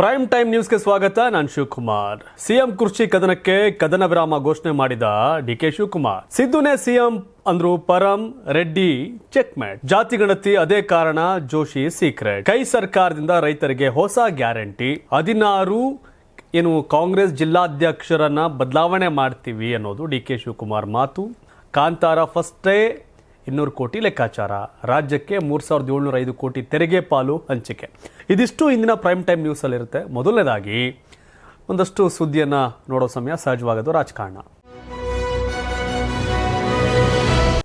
Prime time ನ್ಯೂಸ್ಗೆ ಸ್ವಾಗತ, ನಾನು ಶಿವಕುಮಾರ್. ಸಿಎಂ ಕುರ್ಚಿ ಕದನಕ್ಕೆ ಕದನ ವಿರಾಮ ಘೋಷಣೆ ಮಾಡಿದ ಡಿ ಕೆ ಶಿವಕುಮಾರ್. ಸಿದ್ದುನೇ ಸಿಎಂ ಅಂದ್ರು ಪರಂ ರೆಡ್ಡಿ, ಚೆಕ್ ಮ್ಯಾಟ್ ಜಾತಿ ಗಣತಿ ಅದೇ ಕಾರಣ, ಜೋಶಿ ಸೀಕ್ರೆಟ್. ಕೈ ಸರ್ಕಾರದಿಂದ ರೈತರಿಗೆ ಹೊಸ ಗ್ಯಾರಂಟಿ. ಹದಿನಾರು ಏನು ಕಾಂಗ್ರೆಸ್ ಜಿಲ್ಲಾಧ್ಯಕ್ಷರನ್ನ ಬದಲಾವಣೆ ಮಾಡ್ತೀವಿ ಅನ್ನೋದು ಡಿ ಕೆ ಶಿವಕುಮಾರ್ ಮಾತು. ಕಾಂತಾರ ಫಸ್ಟೇ ಇನ್ನೂರು ಕೋಟಿ ಲೆಕ್ಕಾಚಾರ. ರಾಜ್ಯಕ್ಕೆ ಮೂರು ಸಾವಿರದ ಏಳ್ನೂರ ಐದು ಕೋಟಿ ತೆರಿಗೆ ಪಾಲು ಹಂಚಿಕೆ. ಇದಿಷ್ಟು ಇಂದಿನ ಪ್ರೈಮ್ ಟೈಮ್ ನ್ಯೂಸಲ್ಲಿರುತ್ತೆ. ಮೊದಲನೇದಾಗಿ, ಒಂದಷ್ಟು ಸುದ್ದಿಯನ್ನು ನೋಡೋ ಸಮಯ. ಸಹಜವಾಗೋದು. ರಾಜಕಾರಣ.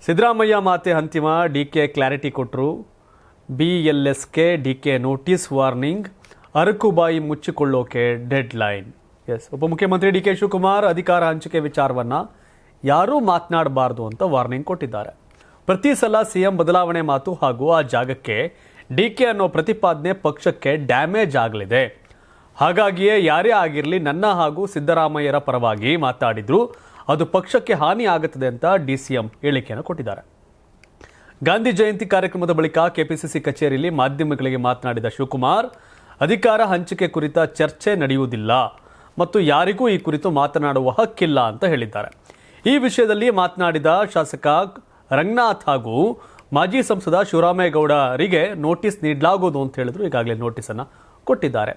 ಸಿದ್ದರಾಮಯ್ಯ ಮಾತೆ ಅಂತಿಮ. ಡಿ ಕೆ ಕ್ಲಾರಿಟಿ ಕೊಟ್ಟರು B L S K D K notice warning. Araku ಬಾಯಿ ಮುಚ್ಚಿಕೊಳ್ಳೋಕೆ ಡೆಡ್ ಲೈನ್ ಎಸ್. ಉಪಮುಖ್ಯಮಂತ್ರಿ ಡಿ ಕೆ ಶಿವಕುಮಾರ್ ಅಧಿಕಾರ ಹಂಚಿಕೆ ವಿಚಾರವನ್ನು ಯಾರೂ ಮಾತನಾಡಬಾರ್ದು ಅಂತ ವಾರ್ನಿಂಗ್ ಕೊಟ್ಟಿದ್ದಾರೆ. ಪ್ರತಿ ಸಲ ಸಿಎಂ ಬದಲಾವಣೆ ಮಾತು ಹಾಗೂ ಆ ಜಾಗಕ್ಕೆ ಡಿ ಕೆ ಅನ್ನೋ ಪ್ರತಿಪಾದನೆ ಪಕ್ಷಕ್ಕೆ ಡ್ಯಾಮೇಜ್ ಆಗಲಿದೆ. ಹಾಗಾಗಿಯೇ ಯಾರೇ ಆಗಿರಲಿ ನನ್ನ ಹಾಗೂ ಸಿದ್ದರಾಮಯ್ಯರ ಪರವಾಗಿ ಮಾತಾಡಿದ್ರು ಅದು ಪಕ್ಷಕ್ಕೆ ಹಾನಿ ಆಗುತ್ತದೆ ಅಂತ ಡಿ ಸಿಎಂ ಹೇಳಿಕೆಯನ್ನು ಕೊಟ್ಟಿದ್ದಾರೆ. ಗಾಂಧಿ ಜಯಂತಿ ಕಾರ್ಯಕ್ರಮದ ಬಳಿಕ ಕೆಪಿಸಿಸಿ ಕಚೇರಿಯಲ್ಲಿ ಮಾಧ್ಯಮಗಳಿಗೆ ಮಾತನಾಡಿದ ಶಿವಕುಮಾರ್, ಅಧಿಕಾರ ಹಂಚಿಕೆ ಕುರಿತ ಚರ್ಚೆ ನಡೆಯುವುದಿಲ್ಲ ಮತ್ತು ಯಾರಿಗೂ ಈ ಕುರಿತು ಮಾತನಾಡುವ ಹಕ್ಕಿಲ್ಲ ಅಂತ ಹೇಳಿದ್ದಾರೆ. ಈ ವಿಷಯದಲ್ಲಿ ಮಾತನಾಡಿದ ಶಾಸಕ ರಂಗನಾಥ್ ಹಾಗೂ ಮಾಜಿ ಸಂಸದ ಶಿವರಾಮೇಗೌಡರಿಗೆ ನೋಟಿಸ್ ನೀಡಲಾಗುವುದು ಅಂತ ಹೇಳಿದ್ರು. ಈಗಾಗಲೇ ನೋಟಿಸನ್ನು ಕೊಟ್ಟಿದ್ದಾರೆ.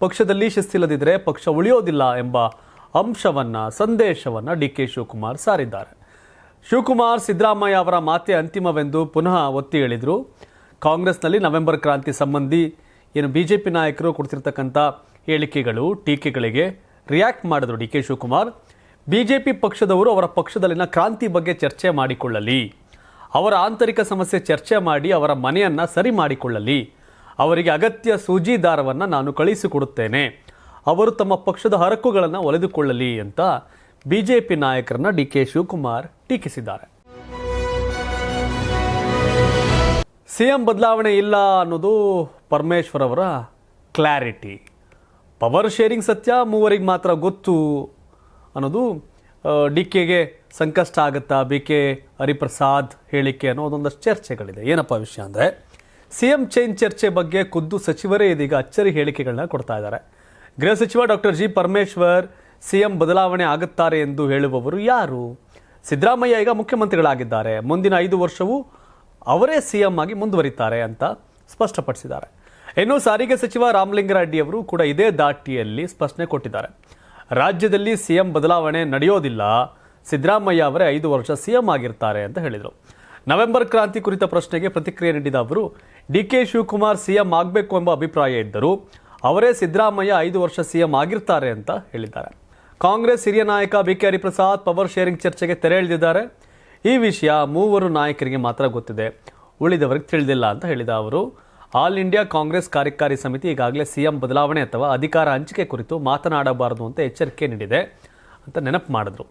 ಪಕ್ಷದಲ್ಲಿ ಶಿಸ್ತಿಲ್ಲದಿದ್ದರೆ ಪಕ್ಷ ಉಳಿಯೋದಿಲ್ಲ ಎಂಬ ಅಂಶವನ್ನ, ಸಂದೇಶವನ್ನ ಡಿ ಕೆ ಶಿವಕುಮಾರ್ ಸಾರಿದ್ದಾರೆ. ಶಿವಕುಮಾರ್ ಸಿದ್ದರಾಮಯ್ಯ ಅವರ ಮಾತೆ ಅಂತಿಮವೆಂದು ಪುನಃ ಒತ್ತಿ ಹೇಳಿದರು. ಕಾಂಗ್ರೆಸ್ನಲ್ಲಿ ನವೆಂಬರ್ ಕ್ರಾಂತಿ ಸಂಬಂಧಿ ಏನು ಬಿಜೆಪಿ ನಾಯಕರು ಕೊಡ್ತಿರ್ತಕ್ಕಂಥ ಹೇಳಿಕೆಗಳು, ಟೀಕೆಗಳಿಗೆ ರಿಯಾಕ್ಟ್ ಮಾಡಿದ್ರು ಡಿ ಕೆ ಶಿವಕುಮಾರ್. ಬಿಜೆಪಿ ಪಕ್ಷದವರು ಅವರ ಪಕ್ಷದಲ್ಲಿನ ಕ್ರಾಂತಿ ಬಗ್ಗೆ ಚರ್ಚೆ ಮಾಡಿಕೊಳ್ಳಲಿ. ಅವರ ಆಂತರಿಕ ಸಮಸ್ಯೆ ಚರ್ಚೆ ಮಾಡಿ ಅವರ ಮನೆಯನ್ನು ಸರಿ ಮಾಡಿಕೊಳ್ಳಲಿ. ಅವರಿಗೆ ಅಗತ್ಯ ಸೂಜಿ ದಾರವನ್ನು ನಾನು ಕಳಿಸಿಕೊಡುತ್ತೇನೆ. ಅವರು ತಮ್ಮ ಪಕ್ಷದ ಹರಕುಗಳನ್ನು ಒಲೆದುಕೊಳ್ಳಲಿ ಅಂತ ಬಿಜೆಪಿ ನಾಯಕರನ್ನ ಡಿ ಕೆ ಶಿವಕುಮಾರ್ ಟೀಕಿಸಿದ್ದಾರೆ. ಸಿಎಂ ಬದಲಾವಣೆ ಇಲ್ಲ ಅನ್ನೋದು ಪರಮೇಶ್ವರ್ ಅವರ ಕ್ಲಾರಿಟಿ. ಪವರ್ ಶೇರಿಂಗ್ ಸತ್ಯ ಮೂವರಿಗೆ ಮಾತ್ರ ಗೊತ್ತು. ಅನ್ನೋದು ಡಿ ಕೆಗೆ ಸಂಕಷ್ಟ ಆಗುತ್ತಾ, ಬಿ ಕೆ ಹರಿಪ್ರಸಾದ್ ಹೇಳಿಕೆ ಅನ್ನೋ ಒಂದೊಂದಷ್ಟು ಚರ್ಚೆಗಳಿದೆ. ಏನಪ್ಪ ವಿಷಯ ಅಂದರೆ, ಸಿ ಎಂ ಚೇಂಜ್ ಚರ್ಚೆ ಬಗ್ಗೆ ಖುದ್ದು ಸಚಿವರೇ ಇದೀಗ ಅಚ್ಚರಿ ಹೇಳಿಕೆಗಳನ್ನ ಕೊಡ್ತಾ ಇದ್ದಾರೆ. ಗೃಹ ಸಚಿವ doctor G Parameshwar, C M ಬದಲಾವಣೆ ಆಗುತ್ತಾರೆ ಎಂದು ಹೇಳುವವರು ಯಾರು? ಸಿದ್ದರಾಮಯ್ಯ ಈಗ ಮುಖ್ಯಮಂತ್ರಿಗಳಾಗಿದ್ದಾರೆ. ಮುಂದಿನ ಐದು ವರ್ಷವೂ ಅವರೇ ಸಿ ಎಂ ಆಗಿ ಮುಂದುವರಿತಾರೆ ಅಂತ ಸ್ಪಷ್ಟಪಡಿಸಿದ್ದಾರೆ. ಇನ್ನು ಸಾರಿಗೆ ಸಚಿವ ರಾಮಲಿಂಗರೆಡ್ಡಿ ಅವರು ಕೂಡ ಇದೇ ದಾಟಿಯಲ್ಲಿ ಸ್ಪಷ್ಟನೆ ಕೊಟ್ಟಿದ್ದಾರೆ. ರಾಜ್ಯದಲ್ಲಿ ಸಿಎಂ ಬದಲಾವಣೆ ನಡೆಯೋದಿಲ್ಲ. ಸಿದ್ದರಾಮಯ್ಯ ಅವರೇ ಐದು ವರ್ಷ ಸಿಎಂ ಆಗಿರ್ತಾರೆ ಅಂತ ಹೇಳಿದರು. ನವೆಂಬರ್ ಕ್ರಾಂತಿ ಕುರಿತ ಪ್ರಶ್ನೆಗೆ ಪ್ರತಿಕ್ರಿಯೆ ನೀಡಿದ ಅವರು ಡಿ ಕೆ ಶಿವಕುಮಾರ್ ಸಿಎಂ ಆಗಬೇಕು ಎಂಬ ಅಭಿಪ್ರಾಯ ಇದ್ದರು ಅವರೇ ಸಿದ್ದರಾಮಯ್ಯ ಐದು ವರ್ಷ ಸಿಎಂ ಆಗಿರ್ತಾರೆ ಅಂತ ಹೇಳಿದ್ದಾರೆ. ಕಾಂಗ್ರೆಸ್ ಹಿರಿಯ ನಾಯಕ B K Hariprasad power sharing ಚರ್ಚೆಗೆ ತೆರೆ ಎಳೆದಿದ್ದಾರೆ. ಈ ವಿಷಯ ಮೂವರು ನಾಯಕರಿಗೆ ಮಾತ್ರ ಗೊತ್ತಿದೆ. ಉಳಿದವರಿಗೆ ತಿಳಿದಿಲ್ಲ ಅಂತ ಹೇಳಿದ ಅವರು ಆಲ್ ಇಂಡಿಯಾ ಕಾಂಗ್ರೆಸ್ ಕಾರ್ಯಕಾರಿ ಸಮಿತಿ ಈಗಾಗಲೇ ಸಿಎಂ ಬದಲಾವಣೆ ಅಥವಾ ಅಧಿಕಾರ ಹಂಚಿಕೆ ಕುರಿತು ಮಾತನಾಡಬಾರದು ಅಂತ ಎಚ್ಚರಿಕೆ ನೀಡಿದೆ ಅಂತ ನೆನಪು ಮಾಡಿದ್ರು.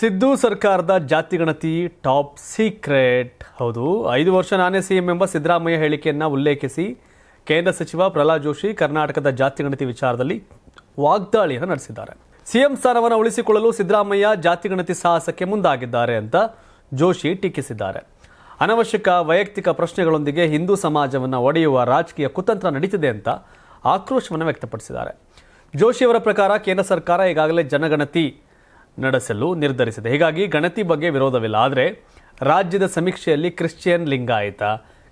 ಸಿದ್ದು ಸರ್ಕಾರದ ಜಾತಿ ಗಣತಿ ಟಾಪ್ ಸೀಕ್ರೆಟ್. ಹೌದು, ಐದು ವರ್ಷ ನಾನೇ ಸಿಎಂ ಎಂಬ ಸಿದ್ದರಾಮಯ್ಯ ಹೇಳಿಕೆಯನ್ನು ಉಲ್ಲೇಖಿಸಿ ಕೇಂದ್ರ ಸಚಿವ ಪ್ರಹ್ಲಾದ್ ಜೋಶಿ ಕರ್ನಾಟಕದ ಜಾತಿ ಗಣತಿ ವಿಚಾರದಲ್ಲಿ ವಾಗ್ದಾಳಿಯನ್ನು ನಡೆಸಿದ್ದಾರೆ. ಸಿಎಂ ಸ್ಥಾನವನ್ನು ಉಳಿಸಿಕೊಳ್ಳಲು ಸಿದ್ದರಾಮಯ್ಯ ಜಾತಿ ಗಣತಿ ಸಾಹಸಕ್ಕೆ ಮುಂದಾಗಿದ್ದಾರೆ ಅಂತ ಜೋಶಿ ಟೀಕಿಸಿದ್ದಾರೆ. ಅನವಶ್ಯಕ ವೈಯಕ್ತಿಕ ಪ್ರಶ್ನೆಗಳೊಂದಿಗೆ ಹಿಂದೂ ಸಮಾಜವನ್ನು ಒಡೆಯುವ ರಾಜಕೀಯ ಕುತಂತ್ರ ನಡೀತಿದೆ ಅಂತ ಆಕ್ರೋಶವನ್ನು ವ್ಯಕ್ತಪಡಿಸಿದ್ದಾರೆ. ಜೋಶಿಯವರ ಪ್ರಕಾರ ಕೇಂದ್ರ ಸರ್ಕಾರ ಈಗಾಗಲೇ ಜನಗಣತಿ ನಡೆಸಲು ನಿರ್ಧರಿಸಿದೆ. ಹೀಗಾಗಿ ಗಣತಿ ಬಗ್ಗೆ ವಿರೋಧವಿಲ್ಲ. ಆದರೆ ರಾಜ್ಯದ ಸಮೀಕ್ಷೆಯಲ್ಲಿ ಕ್ರಿಶ್ಚಿಯನ್ ಲಿಂಗಾಯತ,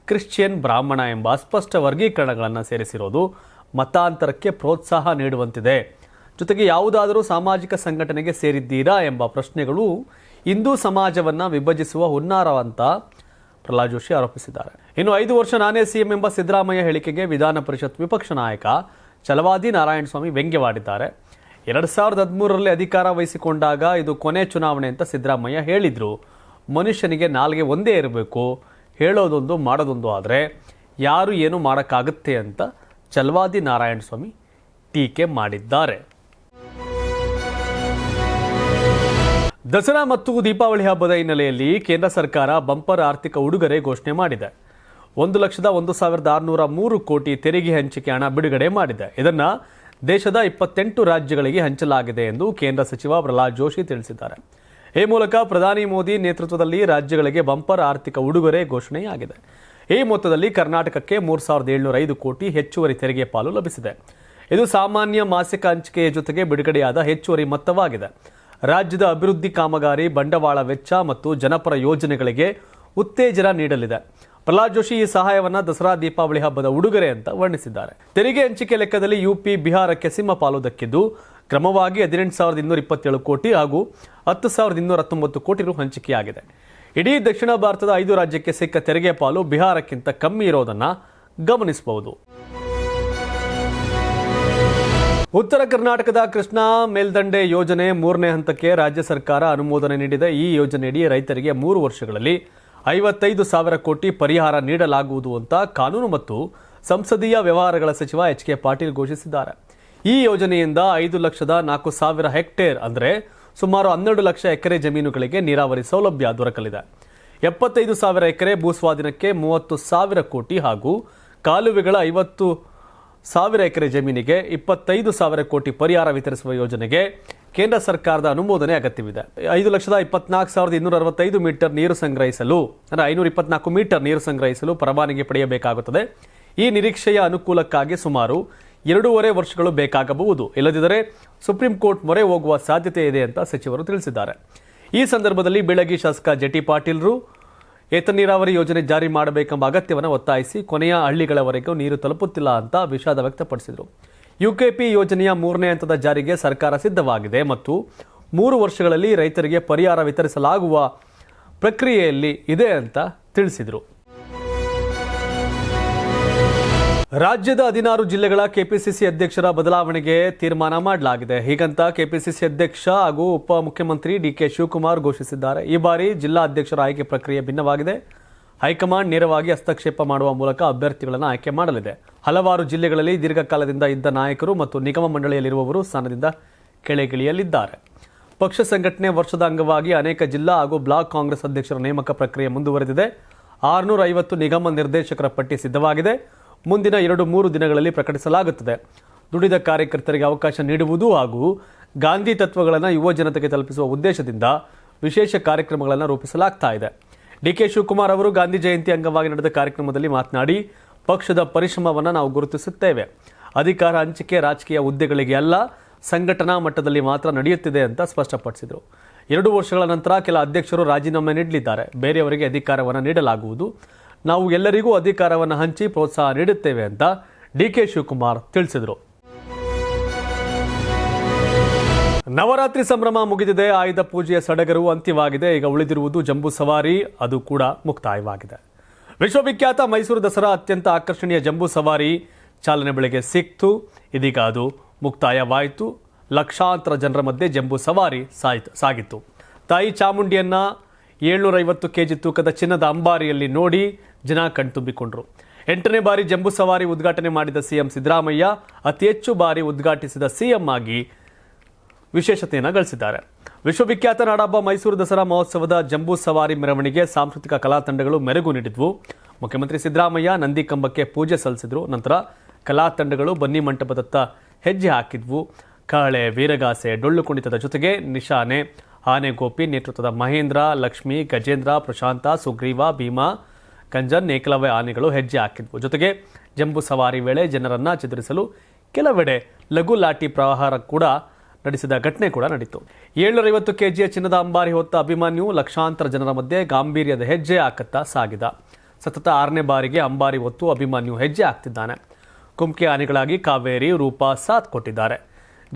ಕ್ರಿಶ್ಚಿಯನ್ ಬ್ರಾಹ್ಮಣ ಎಂಬ ಅಸ್ಪಷ್ಟ ವರ್ಗೀಕರಣಗಳನ್ನು ಸೇರಿಸಿರೋದು ಮತಾಂತರಕ್ಕೆ ಪ್ರೋತ್ಸಾಹ ನೀಡುವಂತಿದೆ. ಜೊತೆಗೆ ಯಾವುದಾದರೂ ಸಾಮಾಜಿಕ ಸಂಘಟನೆಗೆ ಸೇರಿದ್ದೀರಾ ಎಂಬ ಪ್ರಶ್ನೆಗಳು ಹಿಂದೂ ಸಮಾಜವನ್ನು ವಿಭಜಿಸುವ ಹುನ್ನಾರ ಅಂತ ಪ್ರಹ್ಲಾದ್ ಜೋಶಿ ಆರೋಪಿಸಿದ್ದಾರೆ. ಇನ್ನು ಐದು ವರ್ಷ ನಾನೇ ಸಿಎಂ ಎಂಬ ಸಿದ್ದರಾಮಯ್ಯ ಹೇಳಿಕೆಗೆ ವಿಧಾನ ಪರಿಷತ್ ವಿಪಕ್ಷ ನಾಯಕ ಛಲವಾದಿ ನಾರಾಯಣಸ್ವಾಮಿ ವ್ಯಂಗ್ಯವಾಡಿದ್ದಾರೆ. ಎರಡ್ ಸಾವಿರದ ಹದಿಮೂರರಲ್ಲಿ ಅಧಿಕಾರ ವಹಿಸಿಕೊಂಡಾಗ ಇದು ಕೊನೆ ಚುನಾವಣೆ ಅಂತ ಸಿದ್ದರಾಮಯ್ಯ ಹೇಳಿದ್ರು. ಮನುಷ್ಯನಿಗೆ ನಾಲ್ಗೆ ಒಂದೇ ಇರಬೇಕು, ಹೇಳೋದೊಂದು ಮಾಡೋದೊಂದು ಆದರೆ ಯಾರು ಏನು ಮಾಡೋಕ್ಕಾಗುತ್ತೆ ಅಂತ ಛಲವಾದಿ ನಾರಾಯಣಸ್ವಾಮಿ ಟೀಕೆ ಮಾಡಿದ್ದಾರೆ. ದಸರಾ ಮತ್ತು ದೀಪಾವಳಿ ಹಬ್ಬದ ಹಿನ್ನೆಲೆಯಲ್ಲಿ ಕೇಂದ್ರ ಸರ್ಕಾರ ಬಂಪರ್ ಆರ್ಥಿಕ ಉಡುಗೊರೆ ಘೋಷಣೆ ಮಾಡಿದೆ. ಒಂದು ಲಕ್ಷದ ಒಂದು ಸಾವಿರದ ಆರುನೂರ ಮೂರು ಕೋಟಿ ತೆರಿಗೆ ಹಂಚಿಕೆ ಹಣ ಬಿಡುಗಡೆ ಮಾಡಿದೆ. ಇದನ್ನ ದೇಶದ ಇಪ್ಪತ್ತೆಂಟು ರಾಜ್ಯಗಳಿಗೆ ಹಂಚಲಾಗಿದೆ ಎಂದು ಕೇಂದ್ರ ಸಚಿವ ಪ್ರಹ್ಲಾದ್ ಜೋಶಿ ತಿಳಿಸಿದ್ದಾರೆ. ಈ ಮೂಲಕ ಪ್ರಧಾನಿ ಮೋದಿ ನೇತೃತ್ವದಲ್ಲಿ ರಾಜ್ಯಗಳಿಗೆ ಬಂಪರ್ ಆರ್ಥಿಕ ಉಡುಗೊರೆ ಘೋಷಣೆಯಾಗಿದೆ. ಈ ಮೊತ್ತದಲ್ಲಿ ಕರ್ನಾಟಕಕ್ಕೆ ಮೂರು ಸಾವಿರದ ಏಳ್ನೂರ ಐದು ಕೋಟಿ ಹೆಚ್ಚುವರಿ ತೆರಿಗೆ ಪಾಲು ಲಭಿಸಿದೆ. ಇದು ಸಾಮಾನ್ಯ ಮಾಸಿಕ ಹಂಚಿಕೆಯ ಜೊತೆಗೆ ಬಿಡುಗಡೆಯಾದ ಹೆಚ್ಚುವರಿ ಮೊತ್ತವಾಗಿದೆ. ರಾಜ್ಯದ ಅಭಿವೃದ್ಧಿ ಕಾಮಗಾರಿ, ಬಂಡವಾಳ ವೆಚ್ಚ ಮತ್ತು ಜನಪರ ಯೋಜನೆಗಳಿಗೆ ಉತ್ತೇಜನ ನೀಡಲಿದೆ. ಪ್ರಹ್ಲಾದ್ ಜೋಶಿ ಈ ಸಹಾಯವನ್ನು ದಸರಾ ದೀಪಾವಳಿ ಹಬ್ಬದ ಉಡುಗೊರೆ ಅಂತ ವರ್ಣಿಸಿದ್ದಾರೆ. ತೆರಿಗೆ ಹಂಚಿಕೆ ಲೆಕ್ಕದಲ್ಲಿ ಯುಪಿ ಬಿಹಾರಕ್ಕೆ ಸಿಂಹ ಪಾಲು ದಕ್ಕಿದ್ದು, ಕ್ರಮವಾಗಿ ಹದಿನೆಂಟು ಸಾವಿರದ ಇನ್ನೂರ ಇಪ್ಪತ್ತೇಳು ಕೋಟಿ ಹಾಗೂ ಹತ್ತು ಸಾವಿರದ ಇನ್ನೂರ ಹತ್ತೊಂಬತ್ತು ಕೋಟಿ ರು ಹಂಚಿಕೆಯಾಗಿದೆ. ಇಡೀ ದಕ್ಷಿಣ ಭಾರತದ ಐದು ರಾಜ್ಯಕ್ಕೆ ಸಿಕ್ಕ ತೆರಿಗೆ ಪಾಲು ಬಿಹಾರಕ್ಕಿಂತ ಕಮ್ಮಿ ಇರೋದನ್ನು ಗಮನಿಸಬಹುದು. ಉತ್ತರ ಕರ್ನಾಟಕದ ಕೃಷ್ಣಾ ಮೇಲ್ದಂಡೆ ಯೋಜನೆ ಮೂರನೇ ಹಂತಕ್ಕೆ ರಾಜ್ಯ ಸರ್ಕಾರ ಅನುಮೋದನೆ ನೀಡಿದೆ. ಈ ಯೋಜನೆಯಡಿ ರೈತರಿಗೆ ಮೂರು ವರ್ಷಗಳಲ್ಲಿ ಐವತ್ತೈದು ಸಾವಿರ ಕೋಟಿ ಪರಿಹಾರ ನೀಡಲಾಗುವುದು ಅಂತ ಕಾನೂನು ಮತ್ತು ಸಂಸದೀಯ ವ್ಯವಹಾರಗಳ ಸಚಿವ ಎಚ್ ಕೆ ಪಾಟೀಲ್ ಘೋಷಿಸಿದ್ದಾರೆ. ಈ ಯೋಜನೆಯಿಂದ ಐದು ಲಕ್ಷದ ನಾಲ್ಕು ಸಾವಿರ ಹೆಕ್ಟೇರ್ ಅಂದರೆ ಸುಮಾರು ಹನ್ನೆರಡು ಲಕ್ಷ ಎಕರೆ ಜಮೀನುಗಳಿಗೆ ನೀರಾವರಿ ಸೌಲಭ್ಯ ದೊರಕಲಿದೆ. ಎಪ್ಪತ್ತೈದು ಸಾವಿರ ಎಕರೆ ಭೂಸ್ವಾಧೀನಕ್ಕೆ ಮೂವತ್ತು ಸಾವಿರ ಕೋಟಿ ಹಾಗೂ ಕಾಲುವೆಗಳ ಐವತ್ತು ಸಾವಿರ ಎಕರೆ ಜಮೀನಿಗೆ ಇಪ್ಪತ್ತೈದು ಸಾವಿರ ಕೋಟಿ ಪರಿಹಾರ ವಿತರಿಸುವ ಯೋಜನೆಗೆ ಕೇಂದ್ರ ಸರ್ಕಾರದ ಅನುಮೋದನೆ ಅಗತ್ಯವಿದೆ. ಐದು ಲಕ್ಷದ ಇಪ್ಪತ್ನಾಲ್ಕು ಸಾವಿರದ ಇನ್ನೂರ ಅರವತ್ತೈದು ಮೀಟರ್ ನೀರು ಸಂಗ್ರಹಿಸಲು, ಅಂದರೆ ಐನೂರ ಇಪ್ಪತ್ನಾಲ್ಕು ಮೀಟರ್ ನೀರು ಸಂಗ್ರಹಿಸಲು ಪರವಾನಗಿ ಪಡೆಯಬೇಕಾಗುತ್ತದೆ. ಈ ನಿರೀಕ್ಷೆಯ ಅನುಕೂಲಕ್ಕಾಗಿ ಸುಮಾರು ಎರಡೂವರೆ ವರ್ಷಗಳು ಬೇಕಾಗಬಹುದು. ಇಲ್ಲದಿದ್ದರೆ ಸುಪ್ರೀಂ ಕೋರ್ಟ್ ಮೊರೆ ಹೋಗುವ ಸಾಧ್ಯತೆ ಇದೆ ಅಂತ ಸಚಿವರು ತಿಳಿಸಿದ್ದಾರೆ. ಈ ಸಂದರ್ಭದಲ್ಲಿ ಬೆಳಗಿ ಶಾಸಕ ಜೆಟಿ ಪಾಟೀಲ್ರು ಏತ ನೀರಾವರಿ ಯೋಜನೆ ಜಾರಿ ಮಾಡಬೇಕೆಂಬ ಅಗತ್ಯವನ್ನು ಒತ್ತಾಯಿಸಿ ಕೊನೆಯ ಹಳ್ಳಿಗಳವರೆಗೂ ನೀರು ತಲುಪುತ್ತಿಲ್ಲ ಅಂತ ವಿಷಾದ ವ್ಯಕ್ತಪಡಿಸಿದರು. ಯುಕೆಪಿ ಯೋಜನೆಯ ಮೂರನೇ ಹಂತದ ಜಾರಿಗೆ ಸರ್ಕಾರ ಸಿದ್ಧವಾಗಿದೆ ಮತ್ತು ಮೂರು ವರ್ಷಗಳಲ್ಲಿ ರೈತರಿಗೆ ಪರಿಹಾರ ವಿತರಿಸಲಾಗುವ ಪ್ರಕ್ರಿಯೆಯಲ್ಲಿ ಇದೆ ಅಂತ ತಿಳಿಸಿದರು. ರಾಜ್ಯದ ಹದಿನಾರು ಜಿಲ್ಲೆಗಳ ಕೆಪಿಸಿಸಿ ಅಧ್ಯಕ್ಷರ ಬದಲಾವಣೆಗೆ ತೀರ್ಮಾನ ಮಾಡಲಾಗಿದೆ. ಹೀಗಂತ ಕೆಪಿಸಿಸಿ ಅಧ್ಯಕ್ಷ ಹಾಗೂ ಉಪಮುಖ್ಯಮಂತ್ರಿ ಡಿಕೆ ಶಿವಕುಮಾರ್ ಘೋಷಿಸಿದ್ದಾರೆ. ಈ ಬಾರಿ ಜಿಲ್ಲಾ ಅಧ್ಯಕ್ಷರ ಆಯ್ಕೆ ಪ್ರಕ್ರಿಯೆ ಭಿನ್ನವಾಗಿದೆ. ಹೈಕಮಾಂಡ್ ನೇರವಾಗಿ ಹಸ್ತಕ್ಷೇಪ ಮಾಡುವ ಮೂಲಕ ಅಭ್ಯರ್ಥಿಗಳನ್ನು ಆಯ್ಕೆ ಮಾಡಲಿದೆ. ಹಲವಾರು ಜಿಲ್ಲೆಗಳಲ್ಲಿ ದೀರ್ಘಕಾಲದಿಂದ ಇದ್ದ ನಾಯಕರು ಮತ್ತು ನಿಗಮ ಮಂಡಳಿಯಲ್ಲಿರುವವರು ಸ್ಥಾನದಿಂದ ಕೆಳಗಿಳಿಯಲಿದ್ದಾರೆ. ಪಕ್ಷ ಸಂಘಟನೆ ವರ್ಷದ ಅಂಗವಾಗಿ ಅನೇಕ ಜಿಲ್ಲಾ ಹಾಗೂ ಬ್ಲಾಕ್ ಕಾಂಗ್ರೆಸ್ ಅಧ್ಯಕ್ಷರ ನೇಮಕ ಪ್ರಕ್ರಿಯೆ ಮುಂದುವರೆದಿದೆ. ಆರುನೂರ ಐವತ್ತು ನಿಗಮ ನಿರ್ದೇಶಕರ ಪಟ್ಟಿ ಸಿದ್ಧವಾಗಿದೆ. ಮುಂದಿನ ಎರಡು ಮೂರು ದಿನಗಳಲ್ಲಿ ಪ್ರಕಟಿಸಲಾಗುತ್ತದೆ. ದುಡಿದ ಕಾರ್ಯಕರ್ತರಿಗೆ ಅವಕಾಶ ನೀಡುವುದು ಹಾಗೂ ಗಾಂಧಿ ತತ್ವಗಳನ್ನು ಯುವ ಜನತೆಗೆ ತಲುಪಿಸುವ ಉದ್ದೇಶದಿಂದ ವಿಶೇಷ ಕಾರ್ಯಕ್ರಮಗಳನ್ನು ರೂಪಿಸಲಾಗ್ತಾ ಇದೆ. ಡಿ ಕೆ ಶಿವಕುಮಾರ್ ಅವರು ಗಾಂಧಿ ಜಯಂತಿ ಅಂಗವಾಗಿ ನಡೆದ ಕಾರ್ಯಕ್ರಮದಲ್ಲಿ ಮಾತನಾಡಿ, ಪಕ್ಷದ ಪರಿಶ್ರಮವನ್ನು ನಾವು ಗುರುತಿಸುತ್ತೇವೆ. ಅಧಿಕಾರ ಹಂಚಿಕೆ ರಾಜಕೀಯ ಹುದ್ದೆಗಳಿಗೆ ಅಲ್ಲ, ಸಂಘಟನಾ ಮಟ್ಟದಲ್ಲಿ ಮಾತ್ರ ನಡೆಯುತ್ತಿದೆ ಅಂತ ಸ್ಪಷ್ಟಪಡಿಸಿದರು. ಎರಡು ವರ್ಷಗಳ ನಂತರ ಕೆಲ ಅಧ್ಯಕ್ಷರು ರಾಜೀನಾಮೆ ನೀಡಲಿದ್ದಾರೆ. ಬೇರೆಯವರಿಗೆ ಅಧಿಕಾರವನ್ನು ನೀಡಲಾಗುವುದು. ನಾವು ಎಲ್ಲರಿಗೂ ಅಧಿಕಾರವನ್ನು ಹಂಚಿ ಪ್ರೋತ್ಸಾಹ ನೀಡುತ್ತೇವೆ ಅಂತ ಡಿ ಕೆ ಶಿವಕುಮಾರ್ ತಿಳಿಸಿದರು. ನವರಾತ್ರಿ ಸಂಭ್ರಮ ಮುಗಿದಿದೆ. ಆಯುಧ ಪೂಜೆಯ ಸಡಗರು ಅಂತ್ಯವಾಗಿದೆ. ಈಗ ಉಳಿದಿರುವುದು ಜಂಬೂ ಸವಾರಿ. ಅದು ಕೂಡ ಮುಕ್ತಾಯವಾಗಿದೆ. ವಿಶ್ವವಿಖ್ಯಾತ ಮೈಸೂರು ದಸರಾ ಅತ್ಯಂತ ಆಕರ್ಷಣೀಯ ಜಂಬೂ ಸವಾರಿ ಚಾಲನೆ ಬೆಳಗ್ಗೆ ಸಿಕ್ತು. ಇದೀಗ ಅದು ಮುಕ್ತಾಯವಾಯಿತು. ಲಕ್ಷಾಂತರ ಜನರ ಮಧ್ಯೆ ಜಂಬೂ ಸವಾರಿ ಸಾಯಿತು, ಸಾಗಿತ್ತು. ತಾಯಿ ಚಾಮುಂಡಿಯನ್ನ ಏಳ್ನೂರ ಐವತ್ತು ಕೆಜಿ ತೂಕದ ಚಿನ್ನದ ಅಂಬಾರಿಯಲ್ಲಿ ನೋಡಿ ಜನ ಕಣ್ತುಂಬಿಕೊಂಡ್ರು. ಎಂಟನೇ ಬಾರಿ ಜಂಬೂ ಸವಾರಿ ಉದ್ಘಾಟನೆ ಮಾಡಿದ ಸಿಎಂ ಸಿದ್ದರಾಮಯ್ಯ ಅತಿ ಹೆಚ್ಚು ಬಾರಿ ಉದ್ಘಾಟಿಸಿದ ಸಿಎಂ ಆಗಿ ವಿಶೇಷತೆಯನ್ನು ಗಳಿಸಿದ್ದಾರೆ. ವಿಶ್ವವಿಖ್ಯಾತ ನಾಡಹಬ್ಬ ಮೈಸೂರು ದಸರಾ ಮಹೋತ್ಸವದ ಜಂಬೂ ಸವಾರಿ ಮೆರವಣಿಗೆ ಸಾಂಸ್ಕೃತಿಕ ಕಲಾ ತಂಡಗಳು ಮೆರುಗು ನೀಡಿದ್ವು. ಮುಖ್ಯಮಂತ್ರಿ ಸಿದ್ದರಾಮಯ್ಯ ನಂದಿ ಕಂಬಕ್ಕೆ ಪೂಜೆ ಸಲ್ಲಿಸಿದ್ರು. ನಂತರ ಕಲಾ ತಂಡಗಳು ಬನ್ನಿ ಮಂಟಪದತ್ತ ಹೆಜ್ಜೆ ಹಾಕಿದ್ವು. ಕಾಳೆ, ವೀರಗಾಸೆ, ಡೊಳ್ಳು ಕುಣಿತದ ಜೊತೆಗೆ ನಿಶಾನೆ, ಆನೆಗೋಪಿ ನೇತೃತ್ವದ ಮಹೇಂದ್ರ, ಲಕ್ಷ್ಮಿ, ಗಜೇಂದ್ರ, ಪ್ರಶಾಂತ, ಸುಗ್ರೀವ, ಭೀಮಾ ಕಂಜನ್ ಏಕಲವ್ಯ ಆನೆಗಳು ಹೆಜ್ಜೆ ಹಾಕಿದ್ವು. ಜೊತೆಗೆ ಜಂಬೂ ಸವಾರಿ ವೇಳೆ ಜನರನ್ನು ಚದುರಿಸಲು ಕೆಲವೆಡೆ ಲಘು ಲಾಠಿ ಪ್ರಹಾರ ಕೂಡ ನಡೆಸಿದ ಘಟನೆ ಕೂಡ ನಡೀತು. ಏಳ್ನೂರ ಐವತ್ತು ಕೆಜಿಯ ಚಿನ್ನದ ಅಂಬಾರಿ ಹೊತ್ತ ಅಭಿಮನ್ಯು ಲಕ್ಷಾಂತರ ಜನರ ಮಧ್ಯೆ ಗಾಂಭೀರ್ಯದ ಹೆಜ್ಜೆ ಹಾಕುತ್ತಾ ಸಾಗಿದ. ಸತತ ಆರನೇ ಬಾರಿಗೆ ಅಂಬಾರಿ ಹೊತ್ತು ಅಭಿಮನ್ಯು ಹೆಜ್ಜೆ ಹಾಕ್ತಿದ್ದಾನೆ. ಕುಮ್ಕೆ ಆನೆಗಳಾಗಿ ಕಾವೇರಿ, ರೂಪ, ಸಾಥ್ ಕೊಟ್ಟಿದ್ದಾರೆ.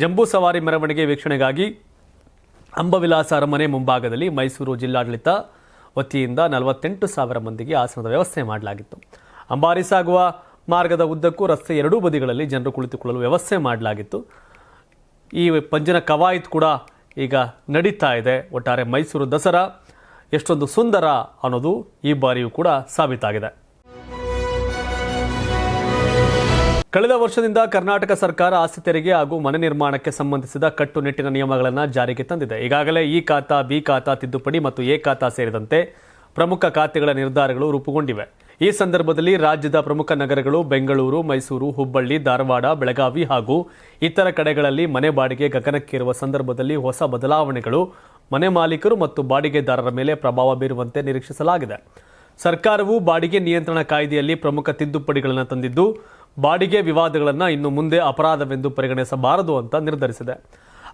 ಜಂಬೂ ಸವಾರಿ ಮೆರವಣಿಗೆ ವೀಕ್ಷಣೆಗಾಗಿ ಅಂಬವಿಲಾಸ ಅರಮನೆ ಮುಂಭಾಗದಲ್ಲಿ ಮೈಸೂರು ಜಿಲ್ಲಾಡಳಿತ ವತಿಯಿಂದ ನಲವತ್ತೆಂಟು ಸಾವಿರ ಮಂದಿಗೆ ಆಸನದ ವ್ಯವಸ್ಥೆ ಮಾಡಲಾಗಿತ್ತು. ಅಂಬಾರಿ ಸಾಗುವ ಮಾರ್ಗದ ಉದ್ದಕ್ಕೂ ರಸ್ತೆ ಎರಡೂ ಬದಿಗಳಲ್ಲಿ ಜನರು ಕುಳಿತುಕೊಳ್ಳಲು ವ್ಯವಸ್ಥೆ ಮಾಡಲಾಗಿತ್ತು. ಈ ಪಂಜನ ಕವಾಯತ್ ಕೂಡ ಈಗ ನಡೀತಾ ಇದೆ. ಒಟ್ಟಾರೆ ಮೈಸೂರು ದಸರಾ ಎಷ್ಟೊಂದು ಸುಂದರ ಅನ್ನೋದು ಈ ಬಾರಿಯೂ ಕೂಡ ಸಾಬೀತಾಗಿದೆ. ಕಳೆದ ವರ್ಷದಿಂದ ಕರ್ನಾಟಕ ಸರ್ಕಾರ ಆಸ್ತಿ ತೆರಿಗೆ ಹಾಗೂ ಮನೆ ನಿರ್ಮಾಣಕ್ಕೆ ಸಂಬಂಧಿಸಿದ ಕಟ್ಟುನಿಟ್ಟಿನ ನಿಯಮಗಳನ್ನು ಜಾರಿಗೆ ತಂದಿದೆ. ಈಗಾಗಲೇ ಈ ಖಾತಾ, ಬಿ ಖಾತಾ, ತಿದ್ದುಪಡಿ ಮತ್ತು ಎ ಖಾತಾ ಸೇರಿದಂತೆ ಪ್ರಮುಖ ಖಾತೆಗಳ ನಿರ್ಧಾರಗಳು ರೂಪುಗೊಂಡಿವೆ. ಈ ಸಂದರ್ಭದಲ್ಲಿ ರಾಜ್ಯದ ಪ್ರಮುಖ ನಗರಗಳು ಬೆಂಗಳೂರು, ಮೈಸೂರು, ಹುಬ್ಬಳ್ಳಿ, ಧಾರವಾಡ, ಬೆಳಗಾವಿ ಹಾಗೂ ಇತರ ಕಡೆಗಳಲ್ಲಿ ಮನೆ ಬಾಡಿಗೆ ಗಗನಕ್ಕೇರುವ ಸಂದರ್ಭದಲ್ಲಿ ಹೊಸ ಬದಲಾವಣೆಗಳು ಮನೆ ಮಾಲೀಕರು ಮತ್ತು ಬಾಡಿಗೆದಾರರ ಮೇಲೆ ಪ್ರಭಾವ ಬೀರುವಂತೆ ನಿರೀಕ್ಷಿಸಲಾಗಿದೆ. ಸರ್ಕಾರವು ಬಾಡಿಗೆ ನಿಯಂತ್ರಣ ಕಾಯ್ದೆಯಲ್ಲಿ ಪ್ರಮುಖ ತಿದ್ದುಪಡಿಗಳನ್ನು ತಂದಿದ್ದು ಬಾಡಿಗೆ ವಿವಾದಗಳನ್ನು ಇನ್ನು ಮುಂದೆ ಅಪರಾಧವೆಂದು ಪರಿಗಣಿಸಬಾರದು ಅಂತ ನಿರ್ಧರಿಸಿದೆ.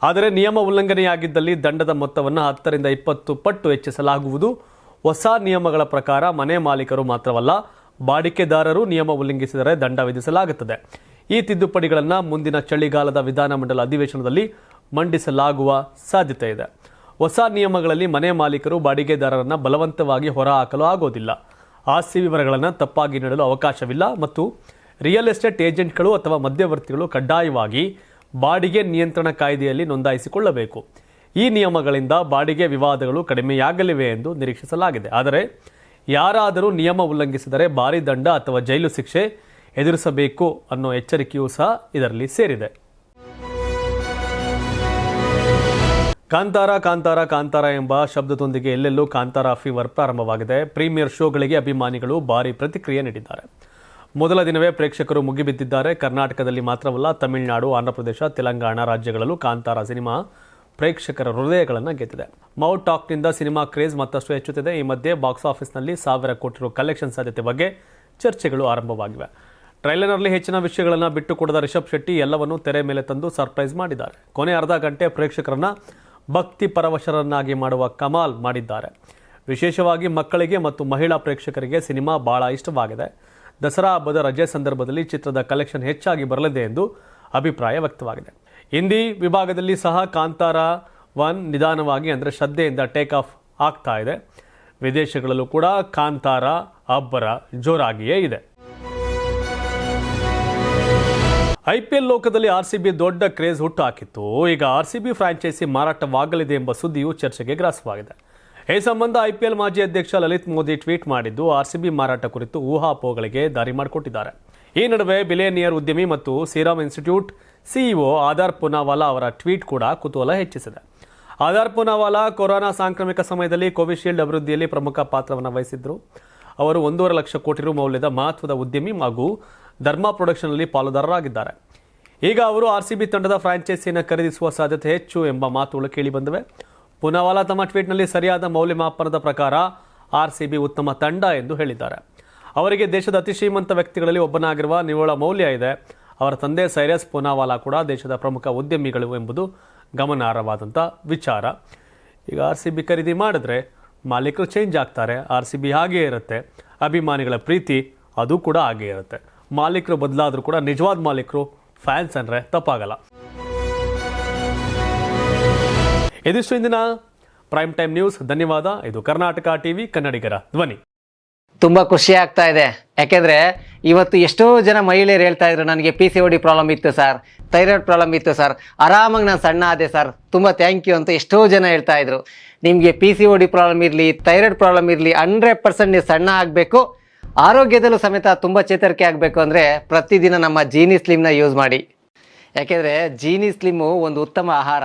ಆದರೆ ನಿಯಮ ಉಲ್ಲಂಘನೆಯಾಗಿದ್ದಲ್ಲಿ ದಂಡದ ಮೊತ್ತವನ್ನು ಹತ್ತರಿಂದ ಇಪ್ಪತ್ತು ಪಟ್ಟು ಹೆಚ್ಚಿಸಲಾಗುವುದು. ಹೊಸ ನಿಯಮಗಳ ಪ್ರಕಾರ ಮನೆ ಮಾಲೀಕರು ಮಾತ್ರವಲ್ಲ ಬಾಡಿಕೆದಾರರು ನಿಯಮ ಉಲ್ಲಂಘಿಸಿದರೆ ದಂಡ ವಿಧಿಸಲಾಗುತ್ತದೆ. ಈ ತಿದ್ದುಪಡಿಗಳನ್ನು ಮುಂದಿನ ಚಳಿಗಾಲದ ವಿಧಾನಮಂಡಲ ಅಧಿವೇಶನದಲ್ಲಿ ಮಂಡಿಸಲಾಗುವ ಸಾಧ್ಯತೆ ಇದೆ. ಹೊಸ ನಿಯಮಗಳಲ್ಲಿ ಮನೆ ಮಾಲೀಕರು ಬಾಡಿಗೆದಾರರನ್ನು ಬಲವಂತವಾಗಿ ಹೊರಹಾಕಲು ಆಗೋದಿಲ್ಲ. ಆಸ್ತಿ ವಿವರಗಳನ್ನು ತಪ್ಪಾಗಿ ನೀಡಲು ಅವಕಾಶವಿಲ್ಲ ಮತ್ತು ರಿಯಲ್ ಎಸ್ಟೇಟ್ ಏಜೆಂಟ್ಗಳು ಅಥವಾ ಮಧ್ಯವರ್ತಿಗಳು ಕಡ್ಡಾಯವಾಗಿ ಬಾಡಿಗೆ ನಿಯಂತ್ರಣ ಕಾಯ್ದೆಯಲ್ಲಿ ನೋಂದಾಯಿಸಿಕೊಳ್ಳಬೇಕು. ಈ ನಿಯಮಗಳಿಂದ ಬಾಡಿಗೆ ವಿವಾದಗಳು ಕಡಿಮೆಯಾಗಲಿವೆ ಎಂದು ನಿರೀಕ್ಷಿಸಲಾಗಿದೆ. ಆದರೆ, ಯಾರಾದರೂ ನಿಯಮ ಉಲ್ಲಂಘಿಸಿದರೆ ಭಾರಿ ದಂಡ ಅಥವಾ ಜೈಲು ಶಿಕ್ಷೆ ಎದುರಿಸಬೇಕು ಅನ್ನೋ ಎಚ್ಚರಿಕೆಯೂ ಸಹ ಇದರಲ್ಲಿ ಸೇರಿದೆ. ಕಾಂತಾರ ಕಾಂತಾರ ಕಾಂತಾರ ಎಂಬ ಶಬ್ದದೊಂದಿಗೆ ಎಲ್ಲೆಲ್ಲೂ ಕಾಂತಾರ ಫೀವರ್ ಪ್ರಾರಂಭವಾಗಿದೆ. ಪ್ರೀಮಿಯರ್ ಶೋಗಳಿಗೆ ಅಭಿಮಾನಿಗಳು ಭಾರಿ ಪ್ರತಿಕ್ರಿಯೆ ನೀಡಿದ್ದಾರೆ. ಮೊದಲ ದಿನವೇ ಪ್ರೇಕ್ಷಕರು ಮುಗಿಬಿದ್ದಿದ್ದಾರೆ. ಕರ್ನಾಟಕದಲ್ಲಿ ಮಾತ್ರವಲ್ಲ, ತಮಿಳುನಾಡು, ಆಂಧ್ರಪ್ರದೇಶ, ತೆಲಂಗಾಣ ರಾಜ್ಯಗಳಲ್ಲೂ ಕಾಂತಾರ ಸಿನಿಮಾ ಪ್ರೇಕ್ಷಕರ ಹೃದಯಗಳನ್ನು ಗೆದ್ದಿದೆ. ಮೌಟ್ ಟಾಕ್ನಿಂದ ಸಿನಿಮಾ ಕ್ರೇಜ್ ಮತ್ತಷ್ಟು ಹೆಚ್ಚುತ್ತಿದೆ. ಈ ಮಧ್ಯೆ ಬಾಕ್ಸ್ ಆಫೀಸ್ನಲ್ಲಿ ಸಾವಿರ ಕೋಟಿ ರು ಕಲೆಕ್ಷನ್ ಸಾಧ್ಯತೆ ಬಗ್ಗೆ ಚರ್ಚೆಗಳು ಆರಂಭವಾಗಿವೆ. ಟ್ರೈಲರ್ನಲ್ಲಿ ಹೆಚ್ಚಿನ ವಿಷಯಗಳನ್ನು ಬಿಟ್ಟುಕೊಡದ ರಿಷಬ್ ಶೆಟ್ಟಿ ಎಲ್ಲವನ್ನೂ ತೆರೆ ಮೇಲೆ ತಂದು ಸರ್ಪ್ರೈಸ್ ಮಾಡಿದ್ದಾರೆ. ಕೊನೆ ಅರ್ಧ ಗಂಟೆ ಪ್ರೇಕ್ಷಕರನ್ನ ಭಕ್ತಿ ಪರವಶರನ್ನಾಗಿ ಮಾಡುವ ಕಮಾಲ್ ಮಾಡಿದ್ದಾರೆ. ವಿಶೇಷವಾಗಿ ಮಕ್ಕಳಿಗೆ ಮತ್ತು ಮಹಿಳಾ ಪ್ರೇಕ್ಷಕರಿಗೆ ಸಿನಿಮಾ ಬಹಳ ಇಷ್ಟವಾಗಿದೆ. ದಸರಾ ಹಬ್ಬದ ರಜೆ ಸಂದರ್ಭದಲ್ಲಿ ಚಿತ್ರದ ಕಲೆಕ್ಷನ್ ಹೆಚ್ಚಾಗಿ ಬರಲಿದೆ ಎಂದು ಅಭಿಪ್ರಾಯ ವ್ಯಕ್ತವಾಗಿದೆ. ಹಿಂದಿ ವಿಭಾಗದಲ್ಲಿ ಸಹ ಕಾಂತಾರ ಒನ್ ನಿಧಾನವಾಗಿ ಅಂದರೆ ಶ್ರದ್ಧೆಯಿಂದ ಟೇಕ್ ಆಫ್ ಆಗ್ತಾ ಇದೆ. ವಿದೇಶಗಳಲ್ಲೂ ಕೂಡ ಕಾಂತಾರ ಅಬ್ಬರ ಜೋರಾಗಿಯೇ ಇದೆ. ಐ ಪಿ ಎಲ್ ಲೋಕದಲ್ಲಿ ಆರ್ ಸಿ ಬಿ ದೊಡ್ಡ ಕ್ರೇಜ್ ಹುಟ್ಟು ಹಾಕಿತ್ತು. ಈಗ ಆರ್ ಸಿ ಬಿ ಫ್ರಾಂಚೈಸಿ ಮಾರಾಟವಾಗಲಿದೆ ಎಂಬ ಸುದ್ದಿಯು ಚರ್ಚೆಗೆ ಗ್ರಾಸವಾಗಿದೆ. ಈ ಸಂಬಂಧ ಐಪಿಎಲ್ ಮಾಜಿ ಅಧ್ಯಕ್ಷ ಲಲಿತ್ ಮೋದಿ ಟ್ವೀಟ್ ಮಾಡಿದ್ದು ಆರ್ಸಿಬಿ ಮಾರಾಟ ಕುರಿತು ಊಹಾಪೋಹಗಳಿಗೆ ದಾರಿ ಮಾಡಿಕೊಟ್ಟಿದ್ದಾರೆ. ಈ ನಡುವೆ ಬಿಲಿಯನಿಯರ್ ಉದ್ಯಮಿ ಮತ್ತು serum institute CEO Adar Poonawalla ಅವರ ಟ್ವೀಟ್ ಕೂಡ ಕುತೂಹಲ ಹೆಚ್ಚಿಸಿದೆ. ಆಧಾರ್ ಪುನಾವಾಲಾ ಕೊರೋನಾ ಸಾಂಕ್ರಾಮಿಕ ಸಮಯದಲ್ಲಿ ಕೋವಿಶೀಲ್ಡ್ ಅಭಿವೃದ್ಧಿಯಲ್ಲಿ ಪ್ರಮುಖ ಪಾತ್ರವನ್ನು ವಹಿಸಿದ್ದರು ಅವರು ಒಂದೂವರೆ ಲಕ್ಷ ಕೋಟಿ ರು ಮೌಲ್ಯದ ಮಹತ್ವದ ಉದ್ಯಮಿ ಹಾಗೂ ಧರ್ಮ ಪ್ರೊಡಕ್ಷನ್ನಲ್ಲಿ ಪಾಲುದಾರರಾಗಿದ್ದಾರೆ. ಈಗ ಅವರು ಆರ್ಸಿಬಿ ತಂಡದ ಫ್ರಾಂಚೈಸಿಯನ್ನು ಖರೀದಿಸುವ ಸಾಧ್ಯತೆ ಹೆಚ್ಚು ಎಂಬ ಮಾತುಗಳು ಕೇಳಿಬಂದಿವೆ ಪುನಾವಾಲಾ ತಮ್ಮ ಟ್ವೀಟ್ನಲ್ಲಿ ಸರಿಯಾದ ಮೌಲ್ಯಮಾಪನದ ಪ್ರಕಾರ ಆರ್ ಸಿ ಬಿ ಉತ್ತಮ ತಂಡ ಎಂದು ಹೇಳಿದ್ದಾರೆ. ಅವರಿಗೆ ದೇಶದ ಅತಿ ಶ್ರೀಮಂತ ವ್ಯಕ್ತಿಗಳಲ್ಲಿ ಒಬ್ಬನಾಗಿರುವ ನಿವ್ವಳ ಮೌಲ್ಯ ಇದೆ. ಅವರ ತಂದೆ ಸೈರಸ್ ಪುನಾವಾಲಾ ಕೂಡ ದೇಶದ ಪ್ರಮುಖ ಉದ್ಯಮಿಗಳು ಎಂಬುದು ಗಮನಾರ್ಹವಾದಂಥ ವಿಚಾರ. ಈಗ ಆರ್ ಸಿ ಬಿ ಖರೀದಿ ಮಾಡಿದ್ರೆ ಮಾಲೀಕರು ಚೇಂಜ್ ಆಗ್ತಾರೆ. ಆರ್ ಸಿ ಬಿ ಹಾಗೇ ಇರುತ್ತೆ. ಅಭಿಮಾನಿಗಳ ಪ್ರೀತಿ ಅದು ಕೂಡ ಹಾಗೇ ಇರುತ್ತೆ. ಮಾಲೀಕರು ಬದಲಾದರೂ ಕೂಡ ನಿಜವಾದ ಮಾಲೀಕರು ಫ್ಯಾನ್ಸ್ ಅಂದರೆ ತಪ್ಪಾಗಲ್ಲ. ಇದಿಷ್ಟು ಇಂದಿನ ಪ್ರೈಮ್ ಟೈಮ್ ನ್ಯೂಸ್. ಧನ್ಯವಾದ. ಇದು ಕರ್ನಾಟಕ ಟಿವಿ, ಕನ್ನಡಿಗರ ಧ್ವನಿ. ತುಂಬಾ ಖುಷಿ ಆಗ್ತಾ ಇದೆ. ಯಾಕೆಂದ್ರೆ ಇವತ್ತು ಎಷ್ಟೋ ಜನ ಮಹಿಳೆಯರು ಹೇಳ್ತಾ ಇದ್ರು, ನನಗೆ ಪಿ ಸಿ ಡಿ ಪ್ರಾಬ್ಲಮ್ ಇತ್ತು ಸರ್ ಥೈರಾಯ್ಡ್ ಪ್ರಾಬ್ಲಮ್ ಇತ್ತು ಸರ್, ಆರಾಮಾಗಿ ನಾನು ಸಣ್ಣ ಆದೆ ಸರ್, ತುಂಬ ಥ್ಯಾಂಕ್ ಯು ಅಂತ ಎಷ್ಟೋ ಜನ ಹೇಳ್ತಾ ಇದ್ರು. ನಿಮಗೆ ಪಿ ಸಿ ಡಿ ಪ್ರಾಬ್ಲಮ್ ಇರಲಿ ಥೈರಾಯ್ಡ್ ಪ್ರಾಬ್ಲಮ್ ಇರಲಿ ಹಂಡ್ರೆಡ್ ಪರ್ಸೆಂಟ್ ನೀವು ಸಣ್ಣ ಆಗಬೇಕು. ಆರೋಗ್ಯದಲ್ಲೂ ಸಮೇತ ತುಂಬ ಚೇತರಿಕೆ ಆಗಬೇಕು ಅಂದರೆ ಪ್ರತಿದಿನ ನಮ್ಮ ಜೀನಿ ಸ್ಲಿಮ್ನ ಯೂಸ್ ಮಾಡಿ. ಯಾಕೆಂದರೆ ಜೀನಿ ಸ್ಲಿಮ್ಮು ಒಂದು ಉತ್ತಮ ಆಹಾರ.